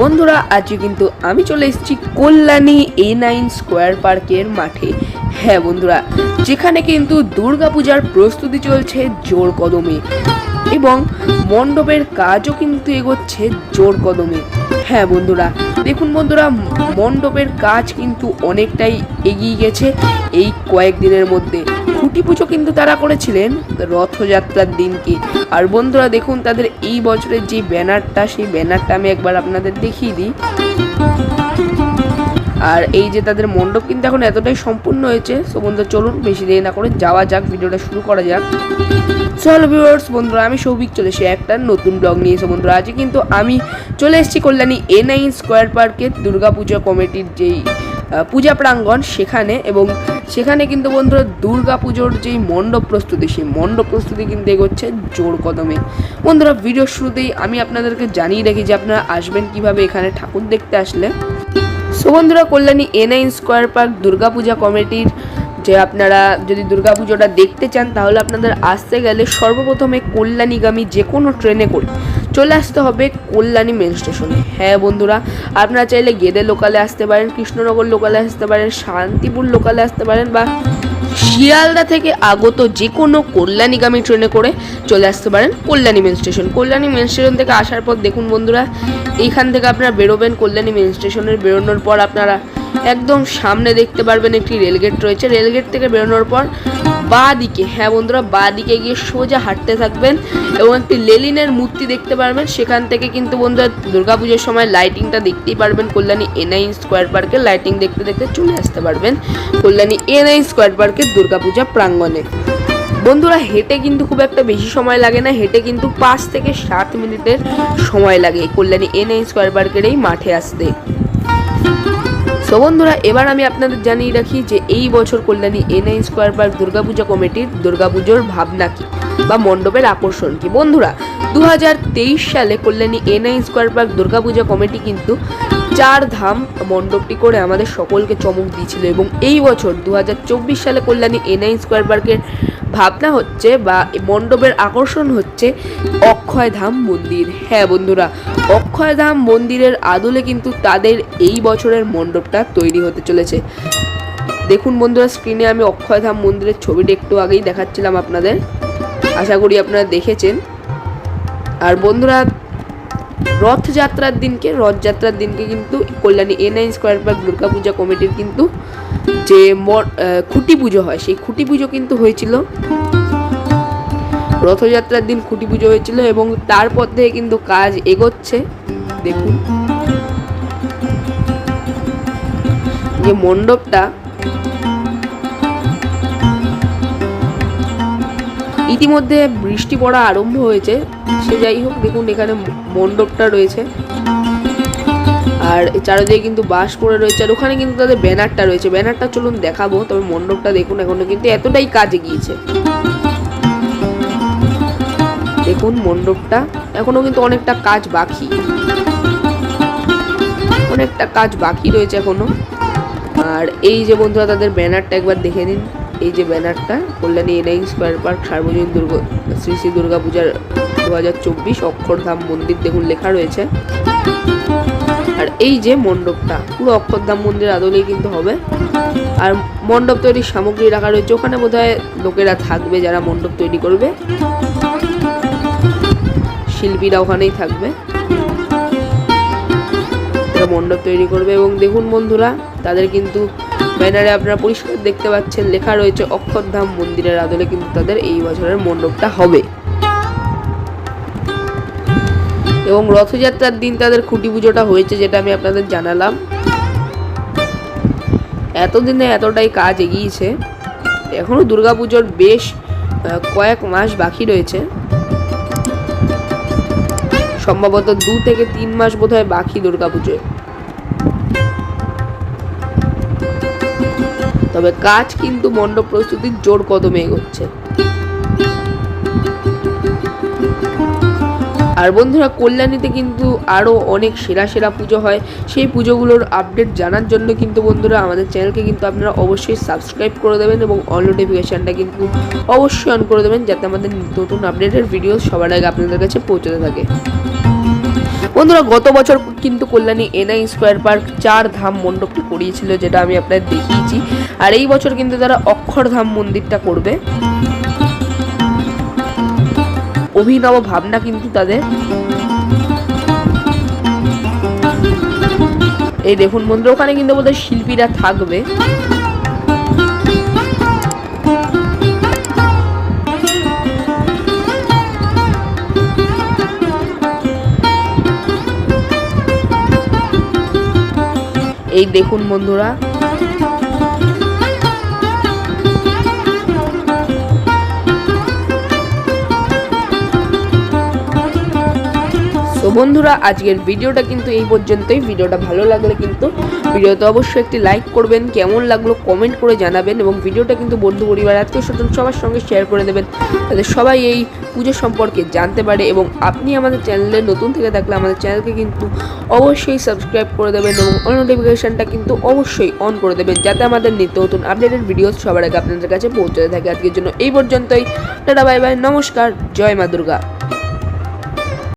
বন্ধুরা, আজকে কিন্তু আমি চলে এসেছি কল্যাণী এ নাইন স্কোয়ার পার্কের মাঠে। হ্যাঁ বন্ধুরা, যেখানে কিন্তু দুর্গাপূজার প্রস্তুতি চলছে জোর কদমে এবং মণ্ডপের কাজও কিন্তু এগোচ্ছে জোর কদমে। হ্যাঁ বন্ধুরা, দেখুন বন্ধুরা, মণ্ডপের কাজ কিন্তু অনেকটাই এগিয়ে গেছে এই কয়েকদিনের মধ্যে। খুঁটি পুজো কিন্তু তারা করেছিলেন। রথযাত্রার দিনকে আর বন্ধুরা, দেখুন তাদের এই বছরের যে ব্যানারটা, সেই ব্যানারটা আমি একবার আপনাদের দেখিয়ে দিই। আর এই যে তাদের মণ্ডপ কিন্তু এখন এতটাই সম্পূর্ণ হয়েছে। সো বন্ধুরা, চলুন বেশি দেরি না করে যাওয়া যাক, ভিডিওটা শুরু করা যাক। চলো ভিউয়ার্স বন্ধুরা, আমি সৌভিক চলে এসে একটা নতুন ব্লগ নিয়ে। এসে বন্ধুরা, আজকে কিন্তু আমি চলে এসেছি কল্যাণী এ নাইন স্কোয়ার পার্কে দুর্গাপুজো কমিটির যেই পূজা প্রাঙ্গণ সেখানে। এবং সেখানে কিন্তু বন্ধুরা দুর্গা পুজোর যেই মণ্ডপ প্রস্তুতি, সেই মণ্ডপ প্রস্তুতি কিন্তু এগোচ্ছে জোর কদমে। বন্ধুরা ভিডিওর শুরুতেই আমি আপনাদেরকে জানিয়ে রাখি যে আপনারা আসবেন কীভাবে এখানে ঠাকুর দেখতে আসলে। সো বন্ধুরা, Kalyani A nine square park Durga Puja কমিটির যে আপনারা যদি দুর্গাপুজোটা দেখতে চান, তাহলে আপনাদের আসতে গেলে সর্বপ্রথমে কল্যাণীগামী যে কোনো ট্রেনে করে চলে আসতে হবে কল্যাণী মেন স্টেশনে হ্যাঁ বন্ধুরা, আপনারা চাইলে গেদে লোকালে আসতে পারেন, কৃষ্ণনগর লোকালে আসতে পারেন, শান্তিপুর লোকালে আসতে পারেন বা শিয়ালদা থেকে আগত যে কোনো কল্যাণীগামী ট্রেনে করে চলে আসতে পারেন Kalyani main station Kalyani main station থেকে আসার পর দেখুন বন্ধুরা, এইখান থেকে আপনারা বেরোবেন কল্যাণী মেন স্টেশনের বেরোনোর পর আপনারা একদম সামনে দেখতে পারবেন একটি রেলগেট রয়েছে। রেলগেট থেকে বেরোনোর পর বা দিকে হ্যাঁ বন্ধুরা বা দিকে গিয়ে সোজা হাঁটতে থাকবেন এবং একটি লেলিনের মূর্তি দেখতে পারবেন। সেখান থেকে কিন্তু বন্ধুরা দুর্গাপুজোর সময় লাইটিংটা দেখতেই পারবেন। কল্যাণী এনআই স্কোয়ার পার্কে লাইটিং দেখতে দেখতে চলে আসতে পারবেন। কল্যাণী এনআই স্কোয়ার পার্কের দুর্গাপূজা প্রাঙ্গণে। বন্ধুরা, হেঁটে কিন্তু খুব একটা বেশি সময় লাগে না। হেঁটে কিন্তু পাঁচ থেকে সাত মিনিটের সময় লাগে কল্যাণী এনআই স্কোয়ার পার্কের এই মাঠে আসতে। তো বন্ধুরা, এবার আমি আপনাদের জানিয়ে রাখি যে এই বছর Kalyani N I square park Durga Puja কমিটির দুর্গাপুজোর ভাবনা কি বা মণ্ডপের আকর্ষণ কি? বন্ধুরা দু হাজার তেইশ সালে Kalyani N I square park Durga Puja committee কিন্তু চার ধাম মণ্ডপটি করে আমাদের সকলকে চমক দিয়েছিল এবং এই বছর দু হাজার চব্বিশ সালে কল্যাণী এনআই স্কোয়ার পার্কের ভাবনা হচ্ছে বা মণ্ডপের আকর্ষণ হচ্ছে অক্ষয়ধাম মন্দির। হ্যাঁ বন্ধুরা, অক্ষয়ধাম মন্দিরের আদলে কিন্তু তাদের এই বছরের মণ্ডপটা তৈরি হতে চলেছে। দেখুন বন্ধুরা স্ক্রিনে আমি অক্ষয়ধাম মন্দিরের ছবিটা একটু আগেই দেখাচ্ছিলাম আপনাদের। আশা করি আপনারা দেখেছেন। আর বন্ধুরা রথযাত্রার দিনকে রথযাত্রার দিনকে কিন্তু Kalyani A nine square park Durga Puja কমিটির কিন্তু যে খুঁটি পুজো হয়, সেই খুঁটি পুজো কিন্তু হয়েছিল। রথযাত্রার দিন খুঁটি পুজো হয়েছিল এবং তারপর থেকে কিন্তু কাজ এগোচ্ছে। দেখুন। যে মণ্ডপটা ইতিমধ্যে বৃষ্টি পড়া আরম্ভ হয়েছে, সে যাই হোক, দেখুন এখানে মণ্ডপটা রয়েছে। আর চারিদিকে কিন্তু বাঁশ পড়ে রয়েছে, আর ওখানে কিন্তু তাদের ব্যানারটা রয়েছে। ব্যানারটা চলুন দেখাবো, তবে মণ্ডপটা দেখুন, এখনও কিন্তু এতটাই কাজে গিয়েছে। দেখুন মণ্ডপটা, এখনও কিন্তু অনেকটা কাজ বাকি। অনেকটা কাজ বাকি রয়েছে এখনও। আর এই যে বন্ধুরা, তাদের ব্যানারটা একবার দেখে নিন। এই যে ব্যানারটা, কল্যাণী এনআই স্কোয়ার পার্ক, সার্বজনীন দুর্গা, শ্রী শ্রী দুর্গা পূজার দু হাজার চব্বিশ অক্ষরধাম মন্দির দেখুন লেখা রয়েছে। আর এই যে মণ্ডপটা, পুরো অক্ষরধাম মন্দির আদলেই কিন্তু হবে। আর মণ্ডপ তৈরির সামগ্রী রাখা রয়েছে, ওখানে বোধহয় লোকেরা থাকবে যারা মণ্ডপ তৈরি করবে। শিল্পীরা ওখানেই থাকবে। মণ্ডপ তৈরি করবে এবং দেখুন বন্ধুরা, তাদের কিন্তু ব্যানারে আপনারা পরিষ্কার দেখতে পাচ্ছেন, লেখা রয়েছে অক্ষরধাম মন্দিরের আদলে কিন্তু তাদের এই বছরের মণ্ডপটা হবে। এবং রথযাত্রার দিন তাদের খুঁটি পুজোটা হয়েছে যেটা আমি আপনাদের জানালাম। এতদিনে এতটাই কাজ এগিয়েছে। এখনও দুর্গাপুজোর বেশ কয়েক মাস বাকি রয়েছে। সম্ভবত দু থেকে তিন মাস বোধহয় বাকি দুর্গাপুজোয়। তবে কাজ কিন্তু মণ্ডপ প্রস্তুতির জোর কদমে এগোচ্ছে। আর বন্ধুরা, কল্যাণীতে কিন্তু আরও অনেক সেরা সেরা পুজো হয়। সেই পুজোগুলোর আপডেট জানার জন্য কিন্তু বন্ধুরা, আমাদের চ্যানেলকে কিন্তু আপনারা অবশ্যই সাবস্ক্রাইব করে দেবেন এবং অল নোটিফিকেশানটা কিন্তু অবশ্যই অন করে দেবেন, যাতে আমাদের নতুন আপডেটের ভিডিও সবার আগে আপনাদের কাছে পৌঁছতে থাকে। বন্ধুরা, গত বছর কিন্তু কল্যাণী এনআই স্কোয়ার পার্ক চার ধাম মণ্ডপটি করিয়েছিল, যেটা আমি আপনাদের দেখিয়েছি। আর এই বছর কিন্তু তারা অক্ষরধাম মন্দিরটা করবে। অভিনব ভাবনা কিন্তু তাদের। এই দেখুন বন্ধু ওখানে কিন্তু বোধহয় শিল্পীরা থাকবে। এই দেখুন বন্ধুরা। বন্ধুরা, আজকের ভিডিওটা কিন্তু এই পর্যন্তই। ভিডিওটা ভালো লাগলে কিন্তু ভিডিওতে অবশ্যই একটি লাইক করবেন, কেমন লাগল কমেন্ট করে জানাবেন এবং ভিডিওটা কিন্তু বন্ধু পরিবার, আত্মীয় স্বজন সবার সঙ্গে শেয়ার করে দেবেন। যাতে সবাই এই পুজো সম্পর্কে জানতে পারে এবং আপনি আমাদের চ্যানেলে নতুন থেকে থাকলে আমাদের চ্যানেলকে কিন্তু অবশ্যই সাবস্ক্রাইব করে দেবেন এবং নোটিফিকেশানটা কিন্তু অবশ্যই অন করে দেবেন, যাতে আমাদের নিত্য নতুন আপডেটেড ভিডিও সবার আগে আপনাদের কাছে পৌঁছাতে থাকে। আজকের জন্য এই পর্যন্তই। টাটা বাই বাই নমস্কার, জয় মা দুর্গা।